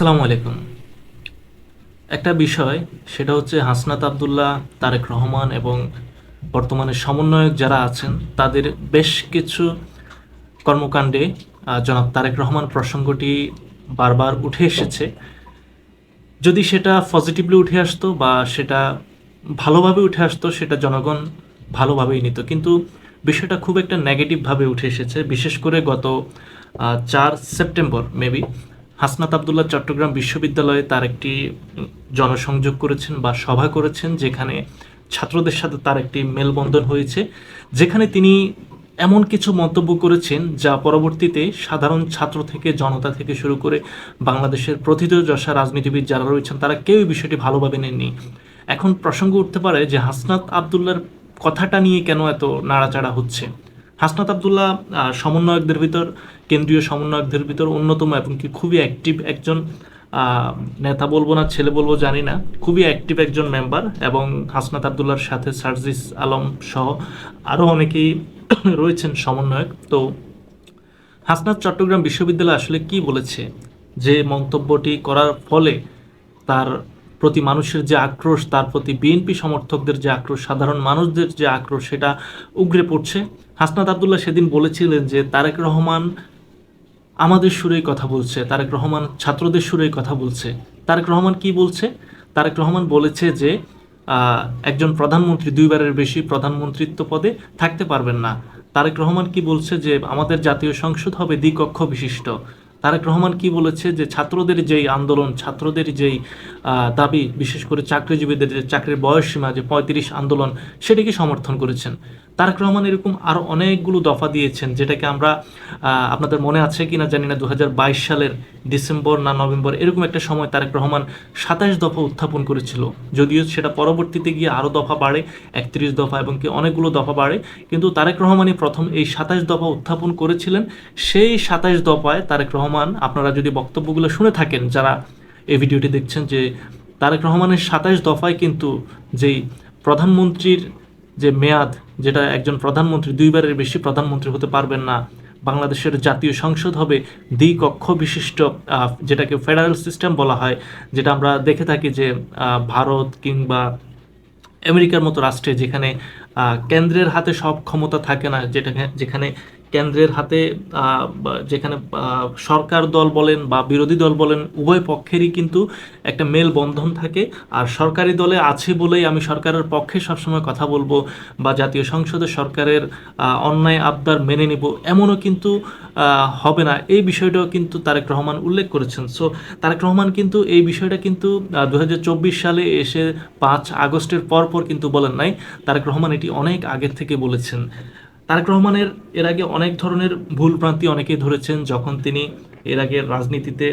আসসালামু আলাইকুম। একটা বিষয়, সেটা হচ্ছে হাসনাত আবদুল্লাহ, তারেক রহমান এবং বর্তমানে সমন্বয়ক যারা আছেন, তাদের বেশ কিছু কর্মকাণ্ডে জনাব তারেক রহমান প্রসঙ্গটি বারবার উঠে এসেছে। যদি সেটা পজিটিভলি উঠে আসতো বা সেটা ভালোভাবে উঠে আসতো, সেটা জনগণ ভালোভাবেই নিত। কিন্তু বিষয়টা খুব একটা নেগেটিভভাবে উঠে এসেছে। বিশেষ করে গত চার সেপ্টেম্বর মেবি হাসনাত আবদুল্লাহ চট্টগ্রাম বিশ্ববিদ্যালয়ে তার একটি জনসংযোগ করেছেন বা সভা করেছেন, যেখানে ছাত্রদের সাথে তার একটি মেলবন্ধন হয়েছে, যেখানে তিনি এমন কিছু মন্তব্য করেছেন যা পরবর্তীতে সাধারণ ছাত্র থেকে, জনতা থেকে শুরু করে বাংলাদেশের প্রথিতযশা রাজনীতিবিদ যারা রয়েছেন, তারা কেউই বিষয়টি ভালোভাবে নেননি। এখন প্রসঙ্গ উঠতে পারে যে হাসনাত আবদুল্লার কথাটা নিয়ে কেন এত নাড়াচাড়া হচ্ছে। হাসনাত আবদুল্লাহ সমন্বয়কদের ভিতর, কেন্দ্রীয় সমন্বয়কদের ভিতর অন্যতম এবং কি খুবই অ্যাক্টিভ একজন নেতা বলব না, ছেলে বলব জানি না, খুবই অ্যাক্টিভ একজন মেম্বার এবং হাসনাত আবদুল্লার সাথে সার্জিস আলম সহ আরও অনেকেই রয়েছেন সমন্বয়ক। তো হাসনাত চট্টগ্রাম বিশ্ববিদ্যালয় আসলে কি বলেছে? যে মন্তব্যটি করার ফলে তার প্রতি মানুষের যে আক্রোশ, তার প্রতি বিএনপি সমর্থকদের যে আক্রোশ, সাধারণ মানুষদের যে আক্রোশ, সেটা উগরে পড়ছে। হাসনাত আবদুল্লাহ সেদিন বলেছিলেন যে, তারেক রহমান আমাদের সুরেই কথা বলছে, তারেক রহমান ছাত্রদের সুরেই কথা বলছে। তারেক রহমান কি বলছে? তারেক রহমান বলেছে যে একজন প্রধানমন্ত্রী দুইবারের বেশি প্রধানমন্ত্রিত্ব পদে থাকতে পারবেন না। তারেক রহমান কি বলছে যে, আমাদের জাতীয় সংসদ হবে দ্বিকক্ষ বিশিষ্ট তারেক রহমান কি বলেছে যে ছাত্রদের যেই আন্দোলন, ছাত্রদের যেই দাবি, বিশেষ করে চাকরিজীবীদের যে চাকরির বয়সসীমা যে পঁয়ত্রিশ আন্দোলন সেটিকে সমর্থন করেছেন? তারেক রহমান এরকম আরও অনেকগুলো দফা দিয়েছেন যেটাকে আমরা আপনাদের মনে আছে কিনা জানি না দু হাজার বাইশ সালের ডিসেম্বর না নভেম্বর, এরকম একটা সময় তারেক রহমান সাতাশ দফা উত্থাপন করেছিল। যদিও সেটা পরবর্তীতে গিয়ে আরও দফা বাড়ে, একত্রিশ দফা এবং কি অনেকগুলো দফা বাড়ে, কিন্তু তারেক রহমানই প্রথম এই সাতাশ দফা উত্থাপন করেছিলেন। সেই সাতাশ দফায় তারেক রহমান আপনারা যদি বক্তব্যগুলো শুনে থাকেন, যারা এই ভিডিওটি দেখছেন, যে তারেক রহমানের সাতাশ দফায় কিন্তু যেই প্রধানমন্ত্রীর যে মেয়াদ, যেটা একজন প্রধানমন্ত্রী, দুইবারের বেশি প্রধানমন্ত্রী হতে পারবেন না, বাংলাদেশের জাতীয় সংসদ হবে দ্বিকক্ষ বিশিষ্ট যেটাকে ফেডারেল সিস্টেম বলা হয়, যেটা আমরা দেখে থাকি যে ভারত কিংবা আমেরিকার মতো রাষ্ট্রে যেখানে কেন্দ্রের হাতে সব ক্ষমতা থাকে না, যেটা যেখানে কেন্দ্রের হাতে যেখানে সরকার দল বলেন বা বিরোধী দল বলেন, উভয় পক্ষেরই কিন্তু একটা মেল বন্ধন থাকে। আর সরকারি দলে আছে বলেই আমি সরকারের পক্ষে সবসময় কথা বলব বা জাতীয় সংসদে সরকারের অন্যায় আবদার মেনে নিব, এমনও কিন্তু হবে না। এই বিষয়টাও কিন্তু তারেক রহমান উল্লেখ করেছেন। সো, তারেক রহমান কিন্তু এই বিষয়টা কিন্তু দু হাজার চব্বিশ সালে এসে পাঁচ আগস্টের পর পর কিন্তু বলেন নাই। তারেক রহমান এটি অনেক আগের থেকে বলেছেন। তারেক রহমানের এর আগে অনেক ধরনের ভুল ভ্রান্তি অনেকেই ধরেছেন, যখন তিনি এর আগে রাজনীতিতে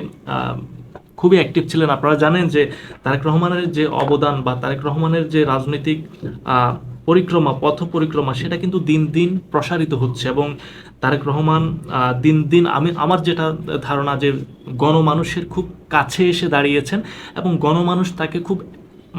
খুবই অ্যাক্টিভ ছিলেন। আপনারা জানেন যে তারেক রহমানের যে অবদান বা তারেক রহমানের যে রাজনৈতিক পরিক্রমা পথ পরিক্রমা সেটা কিন্তু দিন দিন প্রসারিত হচ্ছে এবং তারেক রহমান দিন দিন আমি, আমার যেটা ধারণা যে গণমানুষের খুব কাছে এসে দাঁড়িয়েছেন এবং গণমানুষ তাকে খুব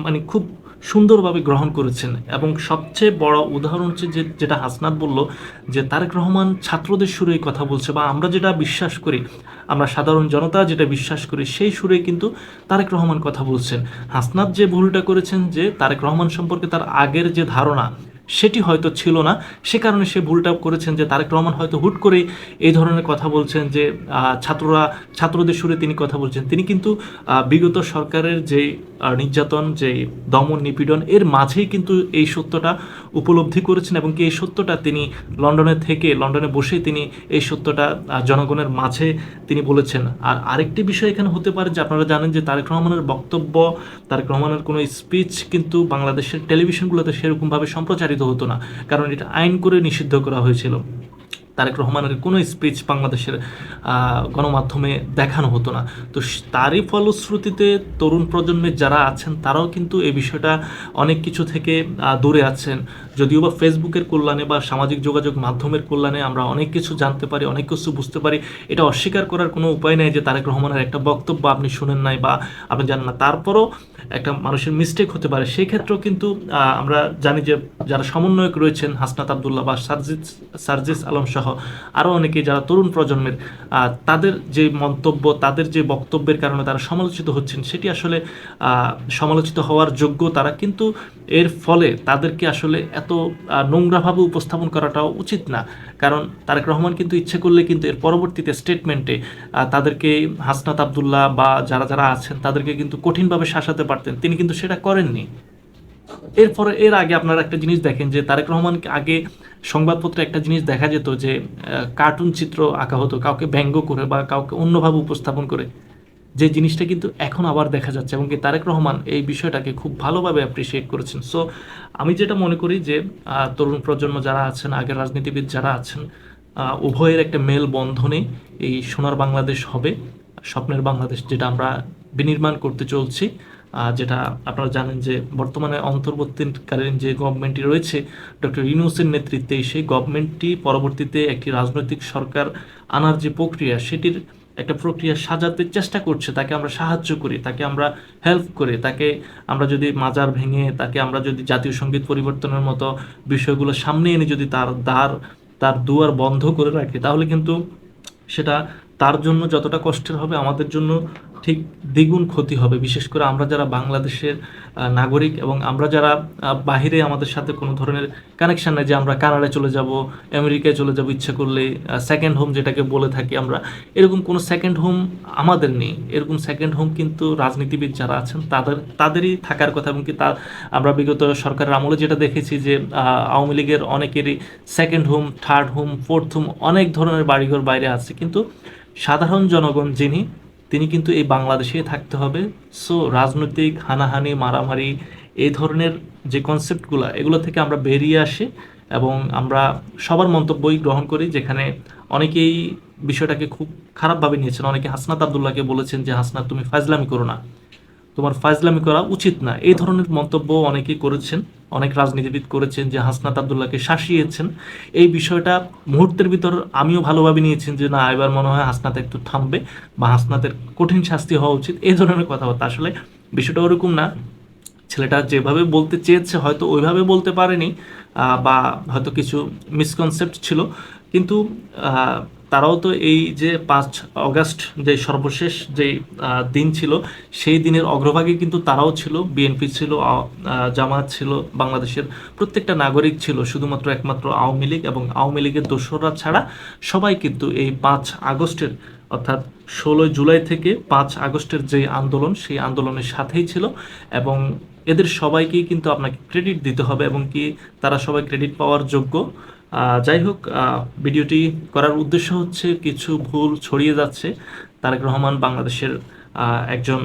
মানে খুব সুন্দরভাবে গ্রহণ করেছেন। এবং সবচেয়ে বড় উদাহরণ হচ্ছে যে, যেটা হাসনাত বলল যে, তারেক রহমান ছাত্রদের সুরেই কথা বলছে বা আমরা যেটা বিশ্বাস করি, আমরা সাধারণ জনতা যেটা বিশ্বাস করি, সেই সুরে কিন্তু তারেক রহমান কথা বলছেন। হাসনাত যে ভুলটা করেছেন যে, তারেক রহমান সম্পর্কে তার আগের যে ধারণা সেটি হয়তো ছিল না। সে কারণে সে ভুলটা করেছেন যে তারেক রহমান হয়তো হুট করে এই ধরনের কথা বলছেন যে ছাত্ররা, ছাত্রদের সুরে তিনি কথা বলছেন। তিনি কিন্তু বিগত সরকারের যে নির্যাতন, যে দমন নিপীড়ন, এর মাঝেই কিন্তু এই সত্যটা উপলব্ধি করেছেন এবং কি এই সত্যটা তিনি লন্ডনে থেকে, লন্ডনে বসেই তিনি এই সত্যটা জনগণের মাঝে তিনি বলেছেন। আর আরেকটি বিষয় এখানে হতে পারে যে আপনারা জানেন যে তারেক রহমানের বক্তব্য, তারেক রহমানের কোনো স্পিচ কিন্তু বাংলাদেশের টেলিভিশনগুলোতে সেরকমভাবে সম্প্রচারিত হতো না। কারণ এটা আইন করে নিষিদ্ধ করা হয়েছিল। তারেক রহমানের কোনো স্পিচ বাংলাদেশের গণমাধ্যমে দেখানো হতো না। তো তারই ফলশ্রুতিতে তরুণ প্রজন্মের যারা আছেন, তারাও কিন্তু এই বিষয়টা অনেক কিছু থেকে দূরে আছেন। যদিও বা ফেসবুকের কল্যাণে বা সামাজিক যোগাযোগ মাধ্যমের কল্যাণে আমরা অনেক কিছু জানতে পারি, অনেক কিছু বুঝতে পারি। এটা অস্বীকার করার কোনো উপায় নেই যে তারেক রহমানের একটা বক্তব্য আপনি শুনেন নাই বা আপনি জানেন না। তারপরও একটা মানুষের মিস্টেক হতে পারে। সেই ক্ষেত্রেও কিন্তু আমরা জানি যে যারা সমন্বয়ক রয়েছেন হাসনাত আবদুল্লাহ বা সার্জিস সার্জিস আলম সহ আরও অনেকে যারা তরুণ প্রজন্মের তাদের যে মন্তব্য, তাদের যে বক্তব্যের কারণে তারা সমালোচিত হচ্ছেন, সেটি আসলে সমালোচিত হওয়ার যোগ্য তারা, কিন্তু এর ফলে তাদেরকে আসলে এত নোংরাভাবে উপস্থাপন করাটাও উচিত না। কারণ তারেক রহমান কিন্তু ইচ্ছে করলে কিন্তু এর পরবর্তীতে স্টেটমেন্টে তাদেরকে হাসনাত আবদুল্লাহ বা যারা যারা আছেন, তাদেরকে কিন্তু কঠিনভাবে শাসাতে পারতেন। তিনি কিন্তু সেটা করেননি। এরপরে, এর আগে আপনারা একটা জিনিস দেখেন যে তারেক রহমানকে আগে সংবাদপত্রে একটা জিনিস দেখা যেত যে কার্টুন চিত্র আঁকা হতো, কাউকে ব্যঙ্গ করে বা কাউকে অন্যভাবে উপস্থাপন করে। যে জিনিসটা কিন্তু এখন আবার দেখা যাচ্ছে এবং কি তারেক রহমান এই বিষয়টাকে খুব ভালোভাবে অ্যাপ্রিসিয়েট করেছেন। সো আমি যেটা মনে করি যে তরুণ প্রজন্ম যারা আছেন, আগের রাজনীতিবিদ যারা আছেন উভয়ের একটা মেল বন্ধনে এই সোনার বাংলাদেশ হবে, স্বপ্নের বাংলাদেশ যেটা আমরা বিনির্মাণ করতে চলছি। যেটা আপনারা জানেন যে বর্তমানে অন্তর্বর্তীকালীন যে গভর্নমেন্টটি রয়েছে, ডক্টর ইউনুসের নেতৃত্বে সেই গভর্নমেন্টটি পরবর্তীতে একটি রাজনৈতিক সরকার আনার যে প্রক্রিয়া, সেটির একটা প্রক্রিয়া সাজাতে চেষ্টা করছে। তাকে আমরা সাহায্য করি, তাকে আমরা হেল্প করি, তাকে আমরা যদি মাজার ভেঙে, তাকে আমরা যদি জাতীয় সংগীত পরিবর্তনের মতো বিষয়গুলো সামনে এনে যদি তার দ্বার, তার দুয়ার বন্ধ করে রাখি, তাহলে কিন্তু সেটা তার জন্য যতটা কষ্টের হবে, আমাদের জন্য ঠিক দ্বিগুণ ক্ষতি হবে। বিশেষ করে আমরা যারা বাংলাদেশের নাগরিক এবং আমরা যারা বাহিরে আমাদের সাথে কোনো ধরনের কানেকশন নেই যে আমরা কানাডায় চলে যাব, আমেরিকায় চলে যাব ইচ্ছা করলে সেকেন্ড হোম যেটাকে বলে থাকি আমরা, এরকম কোনো সেকেন্ড হোম আমাদের নেই। এরকম সেকেন্ড হোম কিন্তু রাজনীতিবিদ যারা আছেন, তাদের, তাদেরই থাকার কথা এবং কি তা আমরা বিগত সরকারের আমলে যেটা দেখেছি যে আওয়ামী লীগের অনেকেরই second home third home fourth home অনেক ধরনের বাড়িঘর বাইরে আছে। কিন্তু সাধারণ জনগণ যিনি তিনি কিন্তু এই বাংলাদেশে থাকতে হবে। সো রাজনৈতিক হানাহানি, মারামারি, এই ধরনের যে কনসেপ্টগুলো এগুলো থেকে আমরা বেরিয়ে আসি এবং আমরা সবার মন্তব্যই গ্রহণ করি, যেখানে অনেকেই বিষয়টাকে খুব খারাপভাবে নিয়েছেন। অনেকে হাসনাত আবদুল্লাহকে বলেছেন যে, হাসনাত, তুমি ফাজলামি করো না। তোমার ফাজলামি করা উচিত না। এই ধরনের মন্তব্য অনেকেই করেছেন, অনেক রাজনীতিবিদ করেছেন যে হাসনাত আবদুল্লাহকে শাসিয়েছেন। এই বিষয়টা মুহূর্তের ভিতর আমিও ভালোভাবে নিয়েছেন যে না, এবার মনে হয় হাসনাত একটু থামবে বা হাসনাতের কঠিন শাস্তি হওয়া উচিত। এই ধরনের কথাবার্তা আসলে বিষয়টা ওরকম না। ছেলেটা যেভাবে বলতে চেয়েছে হয়তো ওইভাবে বলতে পারেনি বা হয়তো কিছু মিসকনসেপ্ট ছিল। কিন্তু তারাও তো এই যে পাঁচ অগাস্ট যে সর্বশেষ যে দিন ছিল, সেই দিনের অগ্রভাগে কিন্তু তারাও ছিল, বিএনপি ছিল জামাত ছিল, বাংলাদেশের প্রত্যেকটা নাগরিক ছিল, শুধুমাত্র একমাত্র আওয়ামী লীগ এবং আওয়ামী লীগের দোসররা ছাড়া সবাই কিন্তু এই পাঁচ আগস্টের, অর্থাৎ ষোলোই জুলাই থেকে পাঁচ আগস্টের যে আন্দোলন, সেই আন্দোলনের সাথেই ছিল এবং এদের সবাইকেই কিন্তু আপনাকে ক্রেডিট দিতে হবে এবং কি তারা সবাই ক্রেডিট পাওয়ার যোগ্য। যাই হোক ভিডিওটি করার উদ্দেশ্য হচ্ছে কিছু ভুল ছড়িয়ে যাচ্ছে। তারেক রহমান বাংলাদেশের একজন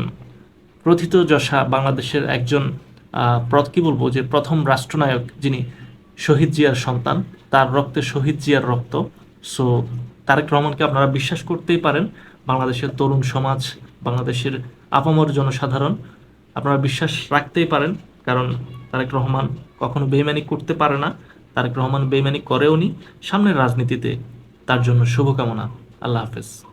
প্রথিত যশা, বাংলাদেশের একজন কি বলব, যে প্রথম রাষ্ট্রনায়ক যিনি শহীদ জিয়ার সন্তান, তার রক্তে শহীদ জিয়ার রক্ত। সো তারেক রহমানকে আপনারা বিশ্বাস করতেই পারেন, বাংলাদেশের তরুণ সমাজ, বাংলাদেশের আপামর জনসাধারণ, আপনারা বিশ্বাস রাখতেই পারেন, কারণ তারেক রহমান কখনো বেইমানি করতে পারে না। তারেক রহমান বেইমানি করেও নি সামনের রাজনীতিতে তার জন্য শুভকামনা। আল্লাহ হাফেজ।